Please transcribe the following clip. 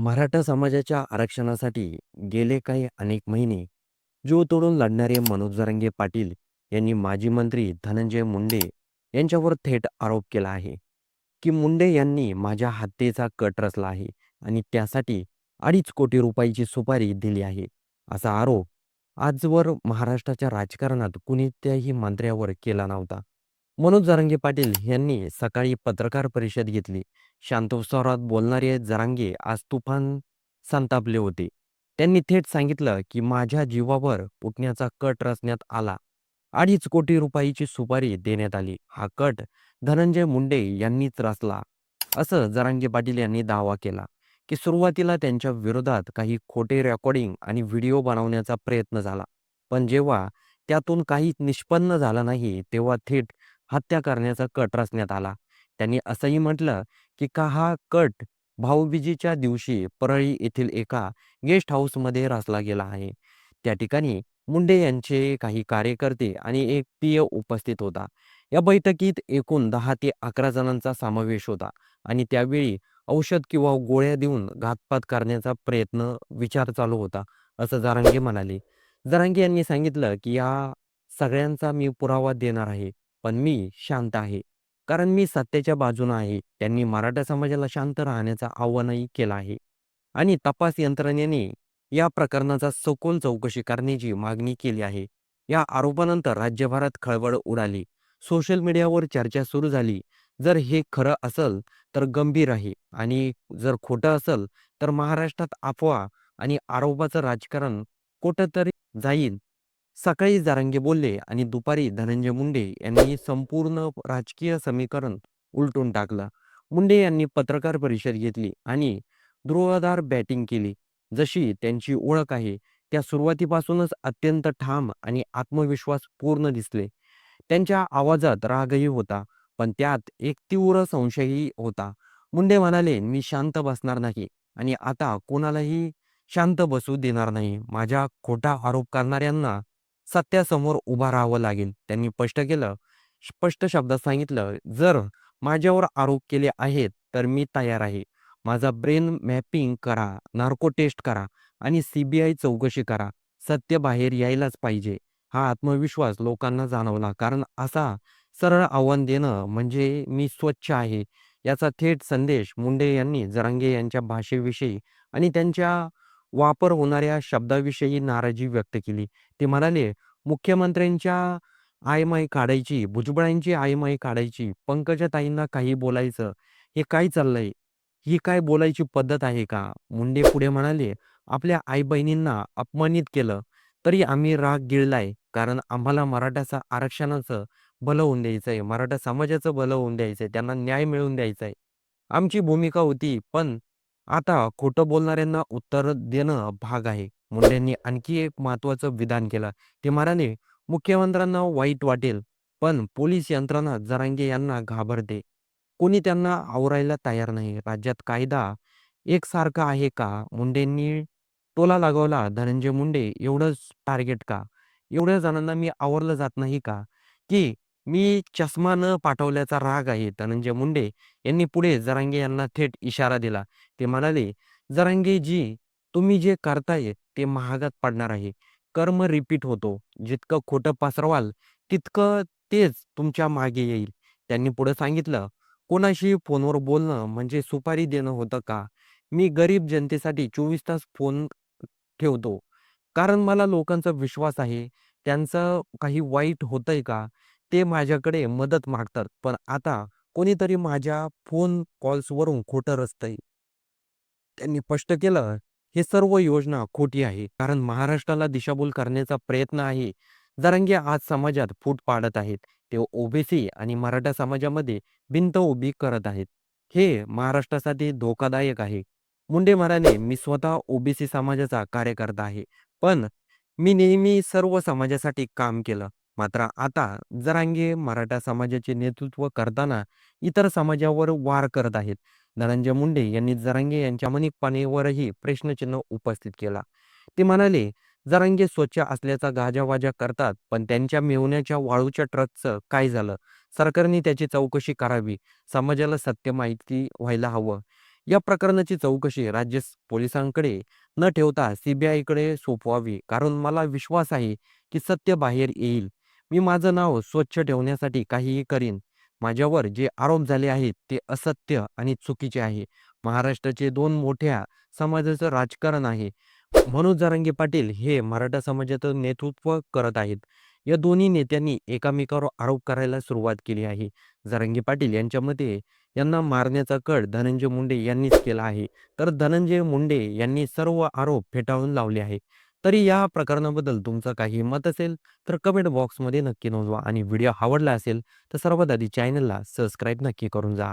मराठा समाजाच्या आरक्षणासाठी गेले काही अनेक महिने जीव तोडून लढणारे मनोज जरांगे पाटील यांनी माजी मंत्री धनंजय मुंडे यांच्यावर थेट आरोप केला आहे की मुंडे यांनी माझ्या हत्येचा कट रचला आहे आणि त्यासाठी अडीच कोटी रुपयाची सुपारी दिली आहे असा आरोप आजवर महाराष्ट्राच्या राजकारणात कुणीत्याही मंत्र्यावर केला नव्हता. मनोज जरांगे पाटील यांनी सकाळी पत्रकार परिषद घेतली. शांतोत्सवात स्वरात बोलणारे जरांगे आज तुफान संतापले होते. त्यांनी थेट सांगितलं की माझ्या जीवावर उठण्याचा कट रचण्यात आला. अडीच कोटी रुपयाची सुपारी देण्यात आली. हा कट धनंजय मुंडे यांनीच रचला. असं जरांगे पाटील यांनी दावा केला की सुरुवातीला त्यांच्या विरोधात काही खोटे रेकॉर्डिंग आणि व्हिडिओ बनवण्याचा प्रयत्न झाला. पण जेव्हा त्यातून काही निष्पन्न झालं नाही तेव्हा थेट हत्या करण्याचा कट रचण्यात आला. त्यांनी असंही म्हटलं की का हा कट भाऊबीजेच्या दिवशी परळी येथील एका गेस्ट हाऊसमध्ये रचला गेला आहे. त्या ठिकाणी मुंडे यांचे काही कार्यकर्ते आणि एक पीय उपस्थित होता. या बैठकीत एकूण दहा ते अकरा जणांचा समावेश होता आणि त्यावेळी औषध किंवा गोळ्या देऊन घातपात करण्याचा प्रयत्न विचार चालू होता असं जरांगे म्हणाले. जरांगे यांनी सांगितलं की या सगळ्यांचा मी पुरावा देणार आहे. पण मी शांत आहे. कारण मी सत्याच्या बाजूने आहे. त्यांनी मराठा समाजाला शांत राहण्याचं आव्हानही केलं आहे. आणि तपास यंत्रणेने या प्रकरणाचा सखोल चौकशी करण्याची मागणी केली आहे. या आरोपानंतर राज्यभरात खळबळ उडाली. सोशल मीडियावर चर्चा सुरू झाली. जर हे खरं असेल तर गंभीर आहे. आणि जर खोटं असेल तर महाराष्ट्रात अफवा आणि आरोपाचं राजकारण कुठंतरी जाईल. सकाळी जारंगे बोलले आणि दुपारी धनंजय मुंडे यांनी संपूर्ण राजकीय समीकरण उलटून टाकलं. मुंडे यांनी पत्रकार परिषद घेतली आणि ध्रुवधार बॅटिंग केली. जशी त्यांची ओळख आहे त्या सुरुवातीपासूनच अत्यंत ठाम आणि आत्मविश्वास पूर्ण दिसले. त्यांच्या आवाजात रागही होता पण त्यात एक तीव्र संशयही होता. मुंडे म्हणाले मी शांत बसणार नाही आणि आता कोणालाही शांत बसू देणार नाही. माझ्या खोटा आरोप करणाऱ्यांना सत्यासमोर उभा राहावं लागेल. त्यांनी स्पष्ट केलं. स्पष्ट शब्दात सांगितलं जर माझ्यावर आरोप केले आहेत तर मी तयार आहे. माझा ब्रेन मॅपिंग करा नार्को टेस्ट करा आणि सीबीआय चौकशी करा. सत्य बाहेर यायलाच पाहिजे. हा आत्मविश्वास लोकांना जाणवला. कारण असा सरळ आव्हान देणं म्हणजे मी स्वच्छ आहे याचा थेट संदेश मुंडे यांनी जरांगे यांच्या भाषेविषयी आणि त्यांच्या वापर होणाऱ्या शब्दाविषयी नाराजी व्यक्त केली. ते म्हणाले मुख्यमंत्र्यांच्या आयमाई काढायची भुजबळांची आयमाई काढायची पंकजाताईंना काही बोलायचं हे काय चाललंय? ही काय बोलायची पद्धत आहे का? मुंडे पुढे म्हणाले आपल्या आई बहिणींना अपमानित केलं तरी आम्ही राग गिळलाय कारण आम्हाला मराठाचा आरक्षणाचं भलं होऊन द्यायचंय. मराठा समाजाचं भलं होऊन द्यायचंय त्यांना न्याय मिळवून द्यायचाय. आमची भूमिका होती पण आता खोटं बोलणाऱ्यांना उत्तर देणं भाग आहे. मुंडेंनी आणखी एक महत्वाचं विधान केलं. ते म्हणाले मुख्यमंत्र्यांना वाईट वाटेल पण पोलीस यंत्रणा जरांगे यांना घाबरते. कोणी त्यांना आवरायला तयार नाही. राज्यात कायदा एकसारखा आहे का? मुंडेंनी टोला लागवला. धनंजय मुंडे एवढंच टार्गेट का? एवढ्या जणांना मी आवरलं जात नाही का? की मी चष्मा न पाठवल्याचा राग आहे. धनंजय मुंडे यांनी पुढे जरांगे यांना थेट इशारा दिला. ते म्हणाले जरांगे जी तुम्ही जे करताय ते महागात पडणार आहे. कर्म रिपीट होतो. जितकं खोटं पसरवाल तितकं तेच तुमच्या मागे येईल. त्यांनी पुढे सांगितलं कोणाशी फोनवर बोलणं म्हणजे सुपारी देणं होतं का? मी गरीब जनतेसाठी चोवीस तास फोन ठेवतो. कारण मला लोकांचा विश्वास आहे. त्यांचं काही वाईट होतंय का? ते माझ्याकडे मदत मागतात. पण आता कोणीतरी माझ्या फोन कॉल्सवरून खोटं रचतंय. त्यांनी स्पष्ट केलं हे सर्व योजना खोटी आहे. कारण महाराष्ट्राला दिशाभूल करण्याचा प्रयत्न आहे. जरांगे आज समाजात फूट पाडत आहेत. ते ओबीसी आणि मराठा समाजामध्ये भिंत उभी करत आहेत. हे महाराष्ट्रासाठी धोकादायक आहे. मुंडे म्हणाले मी स्वतः ओबीसी समाजाचा कार्यकर्ता आहे. पण मी नेहमी सर्व समाजासाठी काम केलं. मात्र आता जरांगे मराठा समाजाचे नेतृत्व करताना इतर समाजावर वार करत आहेत. धनंजय मुंडे यांनी जरांगे यांच्या मनिकपणेवरही प्रश्नचिन्ह उपस्थित केला. ते म्हणाले जरांगे स्वच्छ असल्याचा गाजावाजा करतात पण त्यांच्या मेवण्याच्या वाळूच्या ट्रकचं काय झालं? सरकारने त्याची चौकशी करावी. समाजाला सत्य माहिती व्हायला हवं. या प्रकरणाची चौकशी राज्य पोलिसांकडे न ठेवता सीबीआयकडे सोपवावी. कारण मला विश्वास आहे की सत्य बाहेर येईल. मी माझं नाव स्वच्छ ठेवण्यासाठी काहीही करीन. माझ्यावर जे आरोप झाले आहेत ते असत्य आणि चुकीचे आहे. महाराष्ट्राचे दोन मोठ्या समाजाचं राजकारण आहे. मनोज जरांगे पाटील हे मराठा समाजाचं नेतृत्व करत आहेत. या दोन्ही नेत्यांनी एकामेकावर आरोप करायला सुरुवात केली आहे. जरांगे पाटील यांच्या मते यांना मारण्याचा कट धनंजय मुंडे यांनीच केला आहे. तर धनंजय मुंडे यांनी सर्व आरोप फेटाळून लावले आहे तरी या प्रकरणाबद्दल तुमचं काही मत असेल तर कमेंट बॉक्समध्ये नक्की नोंदवा आणि व्हिडिओ आवडला असेल तर सर्वात आधी चॅनलला सबस्क्राईब नक्की करून जा.